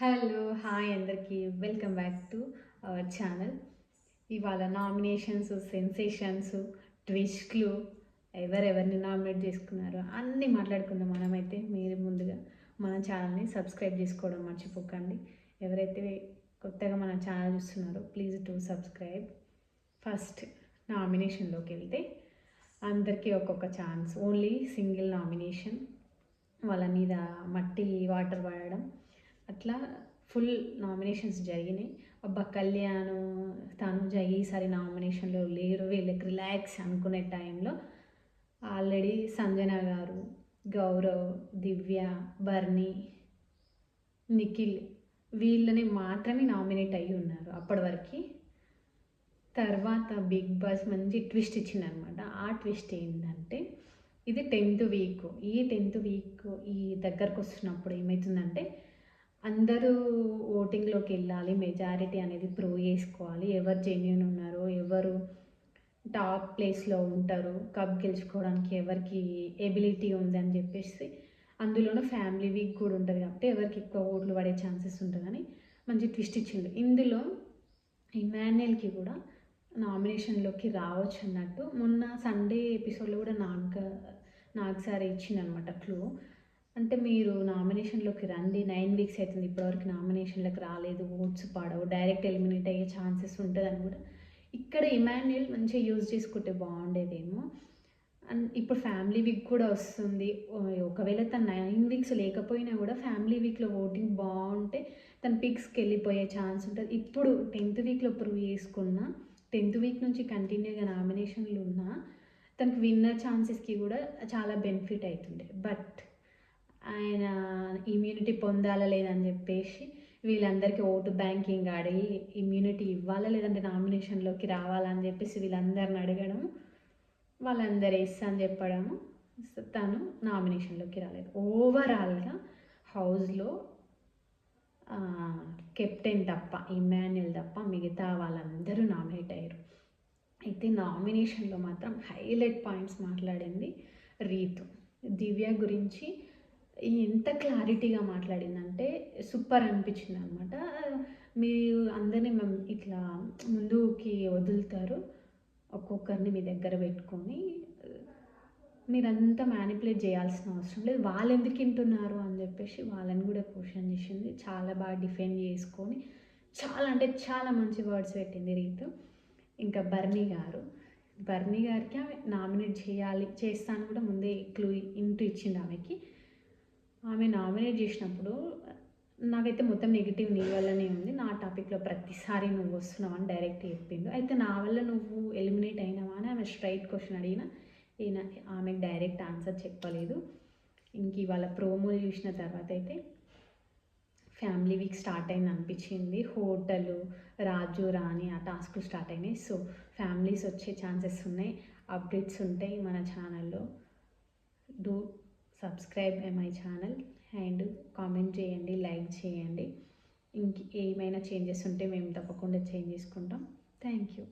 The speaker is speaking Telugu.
హలో హాయ్ అందరికీ. Welcome back to our channel ఇవాళ నామినేషన్స్ సెన్సేషన్స్ ట్విస్ట్లు ఎవరెవరిని నామినేట్ చేసుకున్నారో అన్నీ మాట్లాడుకుందాం మనమైతే. మీరు ముందుగా మన ఛానల్ని సబ్స్క్రైబ్ చేసుకోవడం మర్చిపోకండి. ఎవరైతే కొత్తగా మన ఛానల్ చూస్తున్నారో ప్లీజ్ టు సబ్స్క్రైబ్ ఫస్ట్ నామినేషన్లోకి వెళ్తే అందరికీ ఒక్కొక్క ఛాన్స్ ఓన్లీ సింగిల్ నామినేషన్ వాళ్ళ మీద మట్టి వాటర్ పడడం అట్లా ఫుల్ నామినేషన్స్ జరిగినాయి. అబ్బా కళ్యాణ్ తనుజ ఈసారి నామినేషన్లో లేరు. వీళ్ళకి రిలాక్స్ అనుకునే టైంలో ఆల్రెడీ సంజన గారు గౌరవ్ దివ్య బర్ని నిఖిల్ వీళ్ళని మాత్రమే నామినేట్ అయ్యి ఉన్నారు. అప్పటి వరకు తర్వాత బిగ్ బాస్ మంచి ట్విస్ట్ ఇచ్చిందనమాట ఆ ట్విస్ట్ ఏంటంటే ఇది టెన్త్ వీక్ ఈ టెన్త్ వీక్ ఈ దగ్గరకు వస్తున్నప్పుడు ఏమవుతుందంటే అందరూ ఓటింగ్లోకి వెళ్ళాలి మెజారిటీ అనేది ప్రూవ్ చేసుకోవాలి. ఎవరు జెన్యున్ ఉన్నారో ఎవరు టాప్ ప్లేస్లో ఉంటారు కప్ గెలుచుకోవడానికి ఎవరికి ఎబిలిటీ ఉందని చెప్పేసి అందులోనూ ఫ్యామిలీ వీక్ కూడా ఉంటుంది కాబట్టి ఎవరికి ఎక్కువ ఓట్లు పడే ఛాన్సెస్ ఉంటుందని మంచి ట్విస్ట్ ఇచ్చిండు. ఇందులో ఇమాన్యుయల్కి కూడా నామినేషన్లోకి రావచ్చు అన్నట్టు మొన్న సండే ఎపిసోడ్లో కూడా నాగ్ నాగ్ సార్ ఇచ్చిందనమాట క్లూ. అంటే మీరు నామినేషన్లోకి రండి. నైన్ వీక్స్ అవుతుంది ఇప్పటివరకు నామినేషన్లోకి రాలేదు. ఓట్స్ పాడవు. డైరెక్ట్ ఎలిమినేట్ అయ్యే ఛాన్సెస్ ఉంటుందని కూడా ఇక్కడ ఇమాన్యుయల్ మంచిగా యూజ్ చేసుకుంటే బాగుండేదేమో. అండ్ ఇప్పుడు ఫ్యామిలీ వీక్ కూడా వస్తుంది. ఒకవేళ తన నైన్ వీక్స్ లేకపోయినా కూడా ఫ్యామిలీ వీక్లో ఓటింగ్ బాగుంటే తన పిక్స్కి వెళ్ళిపోయే ఛాన్స్ ఉంటుంది. ఇప్పుడు టెన్త్ వీక్లో ప్రూవ్ చేసుకున్న టెన్త్ వీక్ నుంచి కంటిన్యూగా నామినేషన్లు ఉన్నా తనకి విన్నర్ ఛాన్సెస్కి కూడా చాలా బెనిఫిట్ అవుతుండే. బట్ ఆయన ఇమ్యూనిటీ పొందాలా లేదని చెప్పేసి వీళ్ళందరికీ ఓటు బ్యాంకింగ్ ఆడి ఇమ్యూనిటీ ఇవ్వాలా లేదంటే నామినేషన్లోకి రావాలని చెప్పేసి వీళ్ళందరిని అడగడం వాళ్ళందరూ వేస్తా అని చెప్పడము. తను నామినేషన్లోకి రాలేదు. ఓవరాల్గా హౌస్లో కెప్టెన్ తప్ప ఇమాన్యుల్ తప్ప మిగతా వాళ్ళందరూ నామినేట్ అయ్యారు. అయితే నామినేషన్లో మాత్రం హైలైట్ పాయింట్స్ మాట్లాడింది రీతు. దివ్య గురించి ఎంత క్లారిటీగా మాట్లాడిందంటే సూపర్ అనిపించింది అనమాట మీరు అందరినీ మేము ఇట్లా ముందుకి వదులుతారు. ఒక్కొక్కరిని మీ దగ్గర పెట్టుకొని మీరంతా మ్యానిపులేట్ చేయాల్సిన అవసరం లేదు. వాళ్ళు ఎందుకు వింటున్నారు అని చెప్పేసి వాళ్ళని కూడా క్వశ్చన్ చేసింది. చాలా బాగా డిఫెండ్ చేసుకొని చాలా అంటే చాలా మంచి వర్డ్స్ పెట్టింది రీతు. ఇంకా బర్నీ గారు. బర్నీ గారికి ఆమె నామినేట్ చేయాలి చేస్తాను కూడా ముందే క్లూ ఇంటూ ఇచ్చింది ఆమెకి. ఆమె నామినేట్ చేసినప్పుడు నాకైతే మొత్తం నెగిటివ్ నీ వల్లనే ఉంది. నా టాపిక్లో ప్రతిసారి నువ్వు వస్తున్నావు అని డైరెక్ట్ చెప్పిండు. అయితే నా వల్ల నువ్వు ఎలిమినేట్ అయినావా అని ఆమె స్ట్రైట్ క్వశ్చన్ అడిగిన ఈయన ఆమెకు డైరెక్ట్ ఆన్సర్ చెప్పలేదు. ఇంక ఇవాళ ప్రోమోలు చూసిన తర్వాత అయితే ఫ్యామిలీ వీక్ స్టార్ట్ అయింది అనిపించింది. హోటలు రాజు రాణి ఆ టాస్క్లు స్టార్ట్ అయినాయి. సో ఫ్యామిలీస్ వచ్చే ఛాన్సెస్ ఉన్నాయి. అప్డేట్స్ ఉంటాయి మన ఛానల్లో. Do subscribe my channel and comment చేయండి లైక్ చేయండి. ఇంక ఏమైనా చేంజెస్ ఉంటే మేము తప్పకుండా చేంజ్ చేసుకుంటాం. Thank you.